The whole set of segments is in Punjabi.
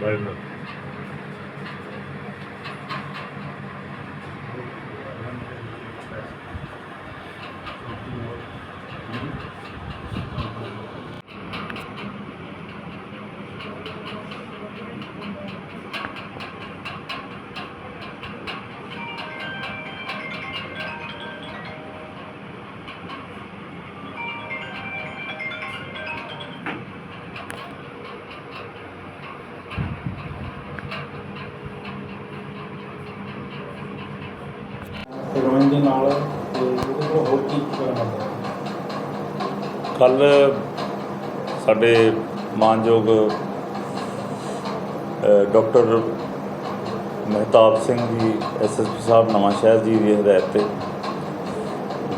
Bayılır. ਹੀਰੋਇਨ ਦੇ ਨਾਲ, ਤੇ ਉਹਦੇ ਕੋਲ ਹੋਰ ਕੀ ਕਰਨਾ ਕੱਲ ਸਾਡੇ ਮਾਨਯੋਗ ਡਾਕਟਰ ਮਹਿਤਾਬ ਸਿੰਘ ਜੀ ਐਸਐਸਪੀ ਸਾਹਿਬ ਨਵਾਂ ਸ਼ਹਿਰ ਜੀ ਦੀ ਹਦਾਇਤ ਤੇ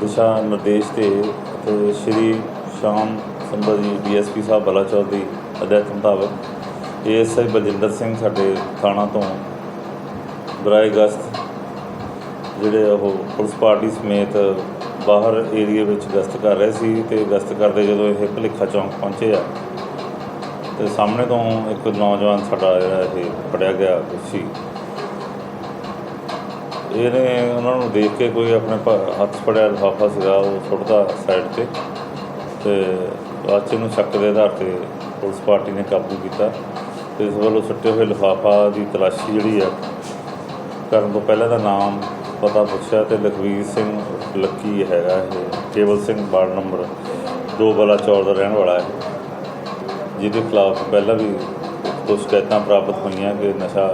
ਦਿਸ਼ਾ ਨਿਰਦੇਸ਼ ਤੇ ਅਤੇ ਸ਼੍ਰੀ ਸ਼ਾਮ ਸੰਧਾ ਜੀ ਡੀਐਸਪੀ ਸਾਹਿਬ ਬਲਾਚੌਰ ਦੀ ਹਦਾਇਤ ਮੁਤਾਬਕ ਏਐਸਆਈ ਬਲਜਿੰਦਰ ਸਿੰਘ ਸਾਡੇ ਥਾਣਾ ਤੋਂ ਬਰਾਏ ਅਗਸਤ ਜਿਹੜੇ ਉਹ ਪੁਲਿਸ ਪਾਰਟੀ ਸਮੇਤ ਬਾਹਰ ਏਰੀਆ ਵਿੱਚ ਗਸ਼ਤ ਕਰ ਰਹੇ ਸੀ ਤੇ ਗਸ਼ਤ ਕਰਦੇ ਜਦੋਂ ਇਹ ਭਲੇਖਾ ਚੌਂਕ ਪਹੁੰਚੇ ਆ, ਤੇ ਸਾਹਮਣੇ ਤੋਂ ਇੱਕ ਨੌਜਵਾਨ ਸਾਡਾ ਜਿਹੜਾ ਇਹ ਫੜਿਆ ਗਿਆ ਸੀ ਇਹਨੇ ਉਹਨਾਂ ਨੂੰ ਦੇਖ ਕੇ ਕੋਈ ਆਪਣੇ ਹੱਥ ਫੜਿਆ ਲਿਫਾਫਾ ਸੀਗਾ, ਉਹ ਸੁੱਟਦਾ ਸਾਈਡ ਤੇ ਤੇ ਬਾਅਦ 'ਚ ਸ਼ੱਕ ਦੇ ਆਧਾਰ ਤੇ ਪੁਲਿਸ ਪਾਰਟੀ ਨੇ ਕਾਬੂ ਕੀਤਾ ਤੇ ਇਸ ਵੱਲੋਂ ਸੁੱਟੇ ਹੋਏ ਲਿਫਾਫਾ ਦੀ ਤਲਾਸ਼ੀ ਜਿਹੜੀ ਆ, ਕਰਨ ਤੋਂ ਪਹਿਲਾਂ ਦਾ ਨਾਮ ਪਤਾ ਪੁੱਛਿਆ ਤੇ ਲਖਵੀਰ ਸਿੰਘ ਲੱਕੀ ਹੈਗਾ ਇਹ, Kewal Singh ward number 2 Balachaur ਦਾ ਰਹਿਣ ਵਾਲਾ ਹੈ। ਜਿਹਦੇ ਖਿਲਾਫ ਪਹਿਲਾਂ ਵੀ ਕੁਝ ਸ਼ਿਕਾਇਤਾਂ ਪ੍ਰਾਪਤ ਹੋਈਆਂ ਕਿ ਨਸ਼ਾ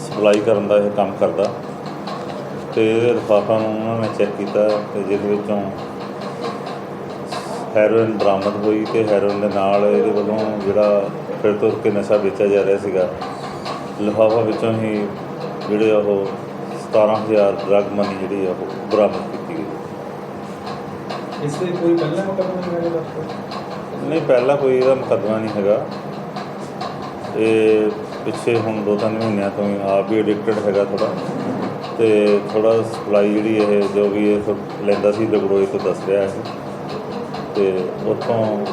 ਸਪਲਾਈ ਕਰਨ ਦਾ ਇਹ ਕੰਮ ਕਰਦਾ। ਤੇ ਇਹਦੇ ਲਿਫਾਫਾ ਨੂੰ ਉਹਨਾਂ ਨੇ ਚੈੱਕ ਕੀਤਾ ਤੇ ਜਿਹਦੇ ਵਿੱਚੋਂ ਹੈਰੋਇਨ ਬਰਾਮਦ ਹੋਈ ਤੇ ਹੈਰੋਇਨ ਦੇ ਨਾਲ ਇਹਦੇ ਵੱਲੋਂ ਜਿਹੜਾ ਫਿਰ ਤੁਰ ਕੇ ਨਸ਼ਾ ਵੇਚਿਆ ਜਾ ਰਿਹਾ ਸੀਗਾ, ਲਿਫਾਫਾ ਵਿੱਚੋਂ ਹੀ ਜਿਹੜੇ ਉਹ 17000 ਡਰਗ ਮਨੀ ਜਿਹੜੀ ਆ ਉਹ ਬਰਾਮਦ ਕੀਤੀ ਗਈ। ਇਸ ਦੇ ਕੋਈ ਪਹਿਲਾ ਮੁਕੱਦਮਾ ਨਹੀਂ ਹੈ ਡਾਕਟਰ ਨਹੀਂ ਪਹਿਲਾਂ ਕੋਈ ਇਹਦਾ ਮੁਕੱਦਮਾ ਨਹੀਂ ਹੈਗਾ। ਇਹ ਪਿੱਛੇ ਹੁਣ ਦੋ ਤਿੰਨ ਮਹੀਨਿਆਂ ਤੋਂ ਹੀ ਆਪ ਵੀ ਐਡਿਕਟਡ ਹੈਗਾ ਥੋੜਾ ਤੇ ਥੋੜਾ ਸਪਲਾਈ ਜਿਹੜੀ ਇਹ ਜੋ ਵੀ ਇਹ ਤੋਂ ਲੈਂਦਾ ਸੀ ਦਗੜੋਈ ਤੋਂ ਦੱਸ ਰਿਹਾ ਹੈ। ਤੇ ਉੱਥੋਂ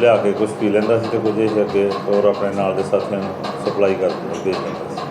ਲਿਆ ਕੇ ਕੁਝ ਪੀ ਲੈਂਦਾ ਸੀ ਤੇ ਕੁਝ ਇਹ ਅੱਗੇ ਹੋਰ ਆਪਣੇ ਨਾਲ ਦੇ ਸਾਥੀਆਂ ਨੂੰ ਸਪਲਾਈ ਕਰ ਦੇ ਦਿੰਦਾ